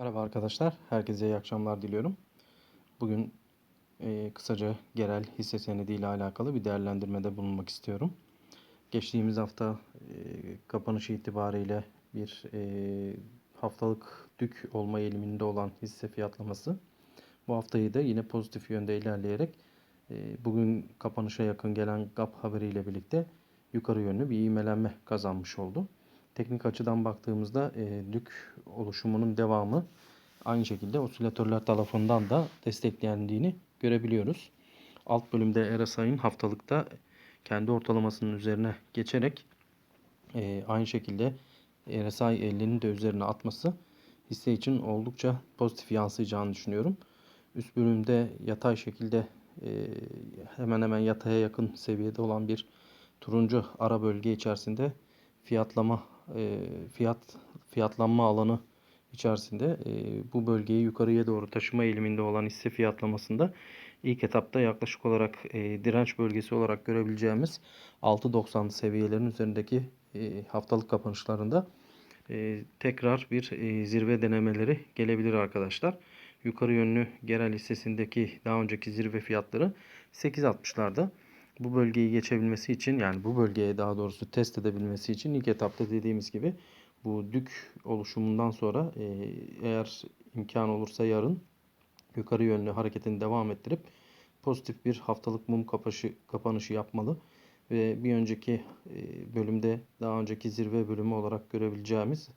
Merhaba arkadaşlar, herkese iyi akşamlar diliyorum. Bugün e, kısaca genel hisse senedi ile alakalı bir değerlendirmede bulunmak istiyorum. Geçtiğimiz hafta e, kapanış itibariyle bir e, haftalık dük olma eğiliminde olan hisse fiyatlaması. Bu haftayı da yine pozitif yönde ilerleyerek e, bugün kapanışa yakın gelen GAP haberiyle birlikte yukarı yönlü bir ivmelenme kazanmış oldu. Teknik açıdan baktığımızda e, dük oluşumunun devamı aynı şekilde osilatörler tarafından da desteklendiğini görebiliyoruz. Alt bölümde RSI'nin haftalıkta kendi ortalamasının üzerine geçerek e, aynı şekilde RSI 50'nin de üzerine atması hisse için oldukça pozitif yansıyacağını düşünüyorum. Üst bölümde yatay şekilde e, hemen hemen yataya yakın seviyede olan bir turuncu ara bölge içerisinde fiyatlama e, fiyat fiyatlanma alanı içerisinde e, bu bölgeyi yukarıya doğru taşıma eğiliminde olan hisse fiyatlamasında ilk etapta yaklaşık olarak e, direnç bölgesi olarak görebileceğimiz 6.90 seviyelerin üzerindeki haftalık kapanışlarında tekrar bir zirve denemeleri gelebilir arkadaşlar. Yukarı yönlü genel hissesindeki daha önceki zirve fiyatları 8.60'larda bu bölgeyi geçebilmesi için yani bu bölgeye daha doğrusu test edebilmesi için ilk etapta dediğimiz gibi bu dük oluşumundan sonra e, eğer imkan olursa yarın yukarı yönlü hareketini devam ettirip pozitif bir haftalık mum kapaşı, kapanışı yapmalı. Ve bir önceki e, bölümde daha önceki zirve bölümü olarak görebileceğimiz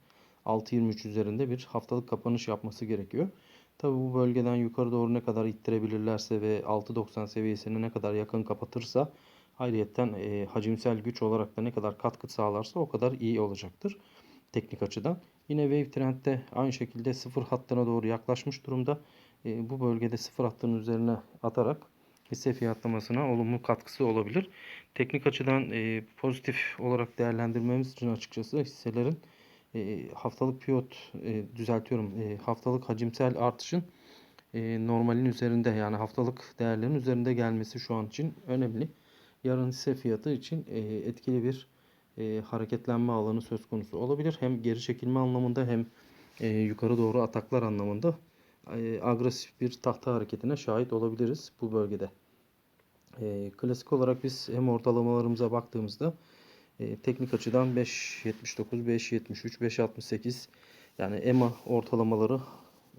6.23 üzerinde bir haftalık kapanış yapması gerekiyor. Tabi bu bölgeden yukarı doğru ne kadar ittirebilirlerse ve 6.90 seviyesine ne kadar yakın kapatırsa ayrıyetten e, hacimsel güç olarak da ne kadar katkı sağlarsa o kadar iyi olacaktır teknik açıdan. Yine Wave Trend'de aynı şekilde sıfır hattına doğru yaklaşmış durumda. E, bu bölgede sıfır hattının üzerine atarak hisse fiyatlamasına olumlu katkısı olabilir. Teknik açıdan e, pozitif olarak değerlendirmemiz için açıkçası hisselerin e, haftalık piyot e, düzeltiyorum e, haftalık hacimsel artışın e, normalin üzerinde yani haftalık değerlerin üzerinde gelmesi şu an için önemli. Yarın hisse fiyatı için e, etkili bir hareketlenme alanı söz konusu olabilir. Hem geri çekilme anlamında hem yukarı doğru ataklar anlamında agresif bir tahta hareketine şahit olabiliriz bu bölgede. Klasik olarak biz hem ortalamalarımıza baktığımızda e, teknik açıdan 5.79, 5.73, 5.68 yani EMA ortalamaları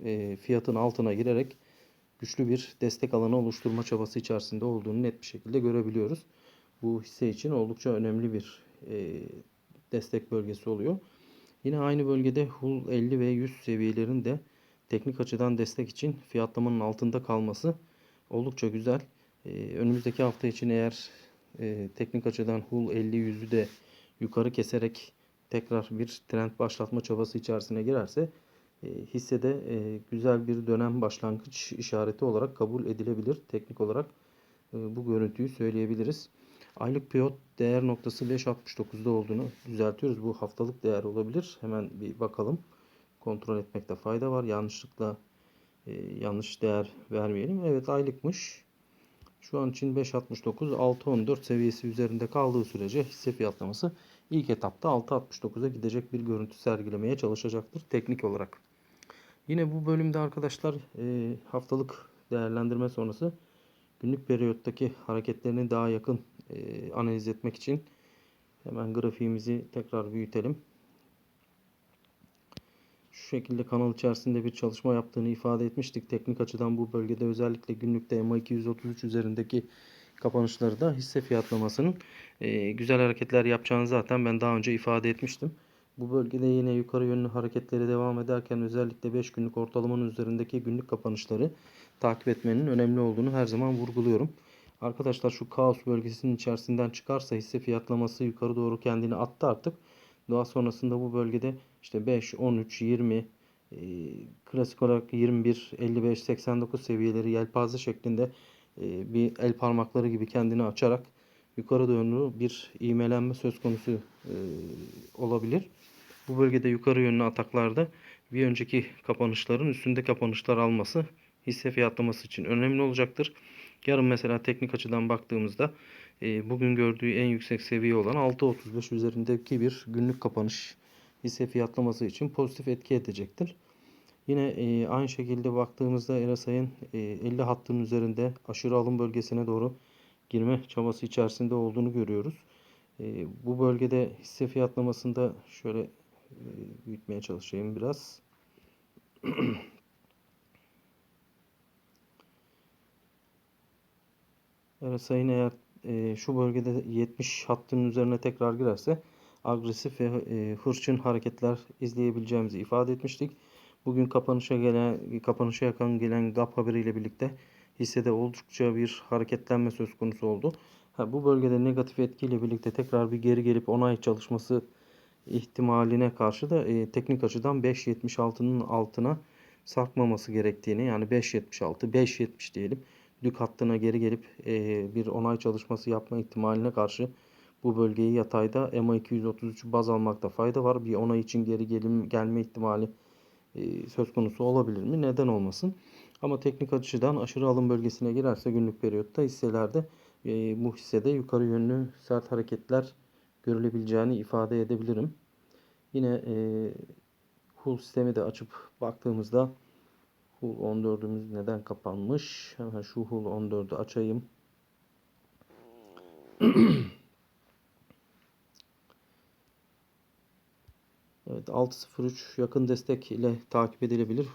e, fiyatın altına girerek güçlü bir destek alanı oluşturma çabası içerisinde olduğunu net bir şekilde görebiliyoruz. Bu hisse için oldukça önemli bir e, destek bölgesi oluyor. Yine aynı bölgede HUL 50 ve 100 seviyelerin de teknik açıdan destek için fiyatlamanın altında kalması oldukça güzel. E, önümüzdeki hafta için eğer e, teknik açıdan HUL 50 yüzü de yukarı keserek tekrar bir trend başlatma çabası içerisine girerse e, hissede e, güzel bir dönem başlangıç işareti olarak kabul edilebilir. Teknik olarak e, bu görüntüyü söyleyebiliriz. Aylık piyot değer noktası 5.69'da olduğunu düzeltiyoruz. Bu haftalık değer olabilir. Hemen bir bakalım. Kontrol etmekte fayda var. Yanlışlıkla e, yanlış değer vermeyelim. Evet aylıkmış. Şu an için 5.69 6.14 seviyesi üzerinde kaldığı sürece hisse fiyatlaması ilk etapta 6.69'a gidecek bir görüntü sergilemeye çalışacaktır teknik olarak. Yine bu bölümde arkadaşlar e, haftalık değerlendirme sonrası günlük periyottaki hareketlerini daha yakın e, analiz etmek için hemen grafiğimizi tekrar büyütelim. Şekilde kanal içerisinde bir çalışma yaptığını ifade etmiştik. Teknik açıdan bu bölgede özellikle günlükte MA 233 üzerindeki kapanışları da hisse fiyatlamasının e, güzel hareketler yapacağını zaten ben daha önce ifade etmiştim. Bu bölgede yine yukarı yönlü hareketleri devam ederken özellikle 5 günlük ortalamanın üzerindeki günlük kapanışları takip etmenin önemli olduğunu her zaman vurguluyorum. Arkadaşlar şu kaos bölgesinin içerisinden çıkarsa hisse fiyatlaması yukarı doğru kendini attı artık. Daha sonrasında bu bölgede işte 5, 13, 20, e, klasik olarak 21, 55, 89 seviyeleri yelpaze şeklinde e, bir el parmakları gibi kendini açarak yukarı yönlü bir ivmelenme söz konusu e, olabilir. Bu bölgede yukarı yönlü ataklarda bir önceki kapanışların üstünde kapanışlar alması hisse fiyatlaması için önemli olacaktır. Yarın mesela teknik açıdan baktığımızda e, bugün gördüğü en yüksek seviye olan 6.35 üzerindeki bir günlük kapanış hisse fiyatlaması için pozitif etki edecektir. Yine e, aynı şekilde baktığımızda Erasay'ın e, 50 hattının üzerinde aşırı alım bölgesine doğru girme çabası içerisinde olduğunu görüyoruz. E, bu bölgede hisse fiyatlamasında şöyle e, büyütmeye çalışayım biraz. Erasay'ın eğer e, şu bölgede 70 hattının üzerine tekrar girerse agresif ve e, hırçın hareketler izleyebileceğimizi ifade etmiştik. Bugün kapanışa gelen kapanışa yakın gelen GAP haberiyle birlikte hissede oldukça bir hareketlenme söz konusu oldu. Ha, bu bölgede negatif etkiyle birlikte tekrar bir geri gelip onay çalışması ihtimaline karşı da e, teknik açıdan 5.76'nın altına sarkmaması gerektiğini yani 5.76 5.70 diyelim dük hattına geri gelip e, bir onay çalışması yapma ihtimaline karşı bu bölgeyi yatayda EMA 233 baz almakta fayda var. Bir onay için geri gelim, gelme ihtimali e, söz konusu olabilir mi? Neden olmasın? Ama teknik açıdan aşırı alım bölgesine girerse günlük periyotta hisselerde e, bu hissede yukarı yönlü sert hareketler görülebileceğini ifade edebilirim. Yine e, HUL sistemi de açıp baktığımızda HUL 14'ümüz neden kapanmış? Hemen şu HUL 14'ü açayım. Evet 6.03 yakın destek ile takip edilebilir.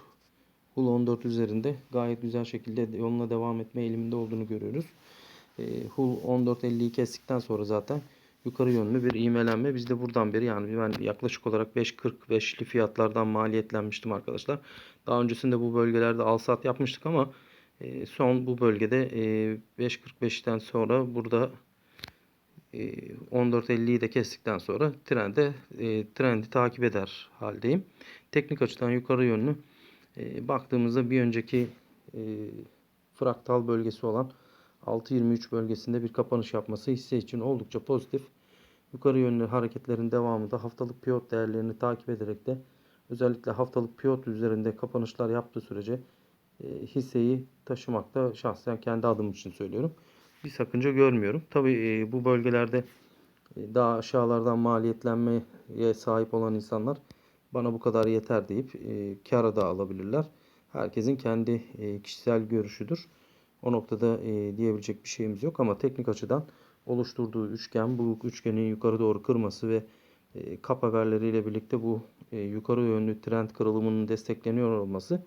HUL 14 üzerinde gayet güzel şekilde yoluna devam etme eğiliminde olduğunu görüyoruz. E, HUL 14.50'yi kestikten sonra zaten yukarı yönlü bir ivmelenme. Biz de buradan beri yani ben yaklaşık olarak 5.45'li fiyatlardan maliyetlenmiştim arkadaşlar. Daha öncesinde bu bölgelerde al sat yapmıştık ama e, son bu bölgede e, 5.45'ten sonra burada 14.50'yi e, de kestikten sonra trende e, trendi takip eder haldeyim. Teknik açıdan yukarı yönlü e, baktığımızda bir önceki fraktal bölgesi olan 6.23 bölgesinde bir kapanış yapması hisse için oldukça pozitif. Yukarı yönlü hareketlerin devamı da haftalık piyot değerlerini takip ederek de özellikle haftalık piyot üzerinde kapanışlar yaptığı sürece hisseyi taşımakta şahsen kendi adım için söylüyorum bir sakınca görmüyorum. Tabi e, bu bölgelerde e, daha aşağılardan maliyetlenmeye sahip olan insanlar bana bu kadar yeter deyip e, kara da alabilirler. Herkesin kendi e, kişisel görüşüdür. O noktada e, diyebilecek bir şeyimiz yok ama teknik açıdan oluşturduğu üçgen bu üçgenin yukarı doğru kırması ve e, kap haberleriyle birlikte bu e, yukarı yönlü trend kırılımının destekleniyor olması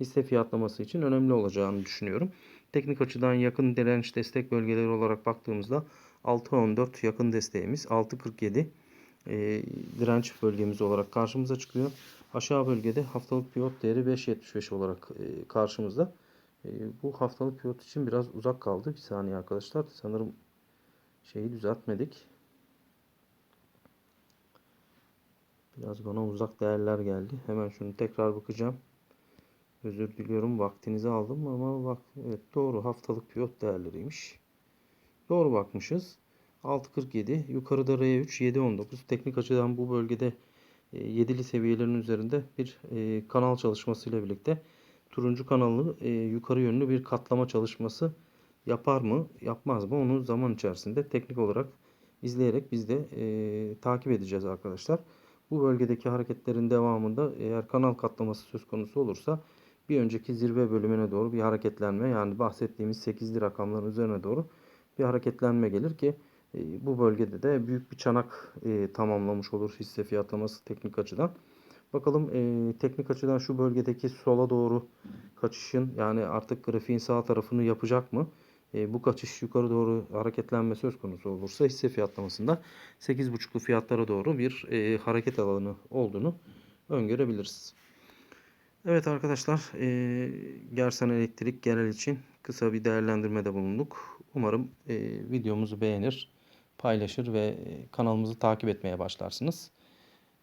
hisse fiyatlaması için önemli olacağını düşünüyorum. Teknik açıdan yakın direnç destek bölgeleri olarak baktığımızda 6.14 yakın desteğimiz 6.47 e, direnç bölgemiz olarak karşımıza çıkıyor. Aşağı bölgede haftalık pivot değeri 5.75 olarak e, karşımızda. Bu haftalık pivot için biraz uzak kaldı. Bir saniye arkadaşlar. Sanırım şeyi düzeltmedik. Biraz bana uzak değerler geldi. Hemen şunu tekrar bakacağım. Özür diliyorum vaktinizi aldım ama bak evet doğru haftalık piyot değerleriymiş. Doğru bakmışız. 6.47 yukarıda R3 7.19 teknik açıdan bu bölgede e, 7'li seviyelerin üzerinde bir kanal çalışmasıyla birlikte turuncu kanalı e, yukarı yönlü bir katlama çalışması yapar mı yapmaz mı onu zaman içerisinde teknik olarak izleyerek biz de e, takip edeceğiz arkadaşlar. Bu bölgedeki hareketlerin devamında eğer kanal katlaması söz konusu olursa bir önceki zirve bölümüne doğru bir hareketlenme yani bahsettiğimiz 8'li rakamların üzerine doğru bir hareketlenme gelir ki e, bu bölgede de büyük bir çanak e, tamamlamış olur hisse fiyatlaması teknik açıdan. Bakalım e, teknik açıdan şu bölgedeki sola doğru kaçışın yani artık grafiğin sağ tarafını yapacak mı? E, bu kaçış yukarı doğru hareketlenme söz konusu olursa hisse fiyatlamasında 8.5'lu fiyatlara doğru bir e, hareket alanı olduğunu öngörebiliriz. Evet arkadaşlar, e, Gersen Elektrik genel için kısa bir değerlendirmede bulunduk. Umarım e, videomuzu beğenir, paylaşır ve e, kanalımızı takip etmeye başlarsınız.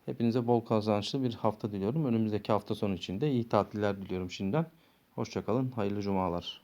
Hepinize bol kazançlı bir hafta diliyorum. Önümüzdeki hafta sonu için de iyi tatiller diliyorum şimdiden. Hoşçakalın, hayırlı cumalar.